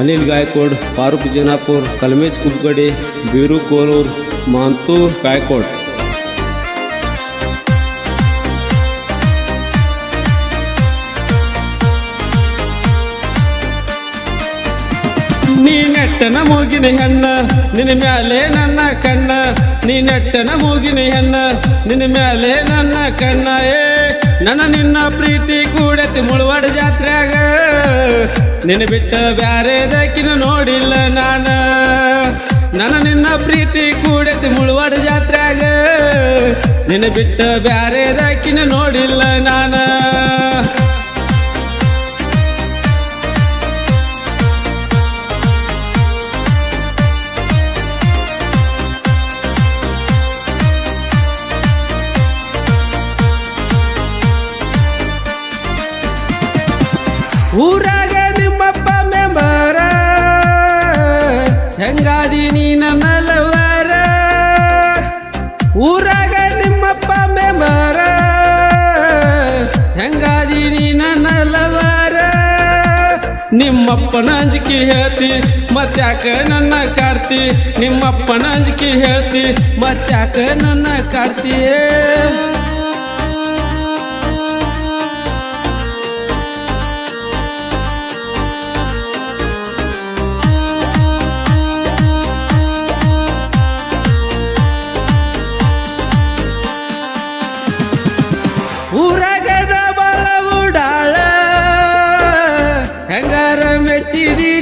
ಅನಿಲ್ ಗಾಯಕೋಡ್ ಫಾರೂಕ್ ಜನಾಪುರ್, ಕಲ್ಮೇಶ್ ಕುಬ್ಗಡಿ ಬೀರು ಕೋಲೂರ್ ಮಾಂತು ಗಾಯಕೋಡ್ ನೀ ನೆಟ್ಟನ ಮೂಗಿನ ಹೆಣ್ಣ, ನಿನ್ನ ಮ್ಯಾಲೆ ನನ್ನ ಕಣ್ಣ. ನೀ ನೆಟ್ಟನ ಮೂಗಿನ ಹೆಣ್ಣ, ನಿನ್ನ ಮ್ಯಾಲೆ ನನ್ನ ಕಣ್ಣ. ಏ, ನನ್ನ ನಿನ್ನ ಪ್ರೀತಿ ಕೂಡತಿ ಮುಳುವಾಡ ಜಾತ್ರೆಯಾಗ. ನಿನ್ನ ಬಿಟ್ಟ ಬ್ಯಾರೆದಕ್ಕಿನ ನೋಡಿಲ್ಲ ನಾನ. ನನ್ನ ನಿನ್ನ ಪ್ರೀತಿ ಕೂಡೈತಿ ಮುಳುವಾಡ ಜಾತ್ರ್ಯಾಗ. ನಿನ್ನ ಬಿಟ್ಟ ಬ್ಯಾರೆದಕ್ಕಿನ ನೋಡಿಲ್ಲ ನಾನ. ಊರಾಗ ನಿಮ್ಮಪ್ಪ ಮೆಂಬರ, ಹೆಂಗಾದಿ ನೀ ನನ್ನ ಲವರ? ಊರಾಗ ನಿಮ್ಮಪ್ಪ ಮೆಂಬರ, ಹೆಂಗಾದಿ ನೀ ನನ್ನ ಲವರ? ನಿಮ್ಮಪ್ಪನ ಅಂಜಿಕೆ ಹೇಳ್ತಿ, ಮತ್ತ್ಯಾಕ ನನ್ನ ಕಾಡ್ತಿ? ನಿಮ್ಮಪ್ಪನ ಅಂಜಿಕೆ ಹೇಳ್ತಿ, ಮತ್ತ್ಯಾಕ ನನ್ನ ಕಾಡ್ತೀಯೇ চিরি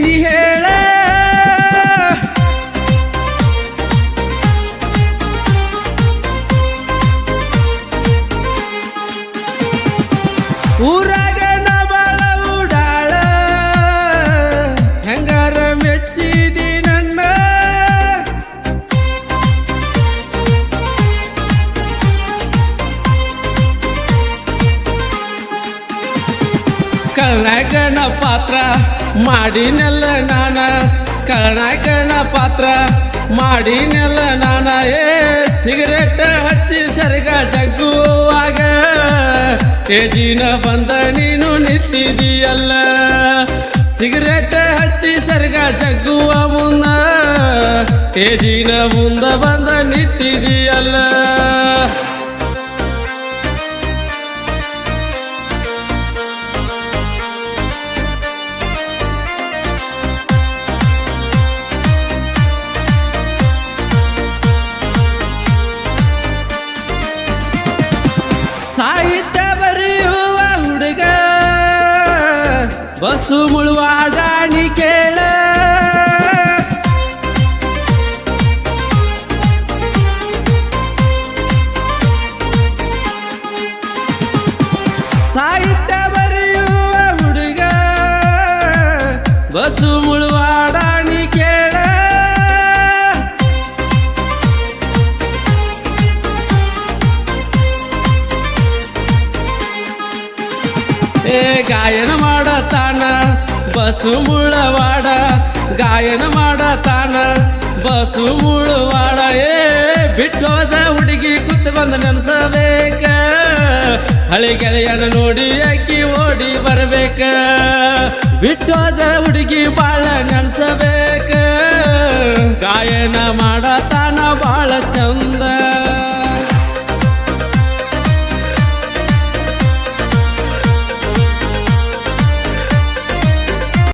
ಕಳ್ಳಗಣ ಪಾತ್ರ ಮಾಡಿನೆಲ್ಲ ನಾನ. ಕಣ ಪಾತ್ರ ಮಾಡಿನೆಲ್ಲ ನಾನ. ಏ, ಸಿಗರೇಟ್ ಹಚ್ಚಿ ಸರಿಗ ಜಗ್ಗುವಾಗ. ಏಜಿನ ಬಂದ ನೀನು ನಿಂತಿದೀಯಲ್ಲ ಸಿಗರೇಟ್ ಹಚ್ಚಿ ಸರಿಗ ಜಗ್ಗುವ ಮುನ್ನ. ಏಜಿನ ಮುಂದ ಬಂದ ನಿಂತಿದೀಯಲ್ಲ ಸಾಹಿತ್ಯ ಬರೆಯುವ ಹುಡುಗ ಬಸ್ಸು ಮುಳುವಾಡಾಣಿ ಕೇಳ. ಸಾಹಿತ್ಯ ಬರೆಯುವ ಹುಡುಗ ಬಸ್ಸು ಗಾಯನ ಮಾಡತಾನ ಬಸು ಮುಳವಾಡ. ಗಾಯನ ಮಾಡತಾನ ಬಸು ಮುಳವಾಡ. ಏ, ಬಿಟ್ಟೋದ ಹುಡುಗಿ ಕುತ್ಕೊಂಡ ನೆನೆಸಬೇಕ. ಹಳಿ ಗೆಳೆಯನ ನೋಡಿ ಅಕ್ಕಿ ಓಡಿ ಬರಬೇಕು. ಬಿಟ್ಟೋದ ಹುಡುಗಿ ಬಾಳ ನೆನೆಸಬೇಕ. ಗಾಯನ ಮಾಡತಾನ ಬಾಳ ಚಂದ.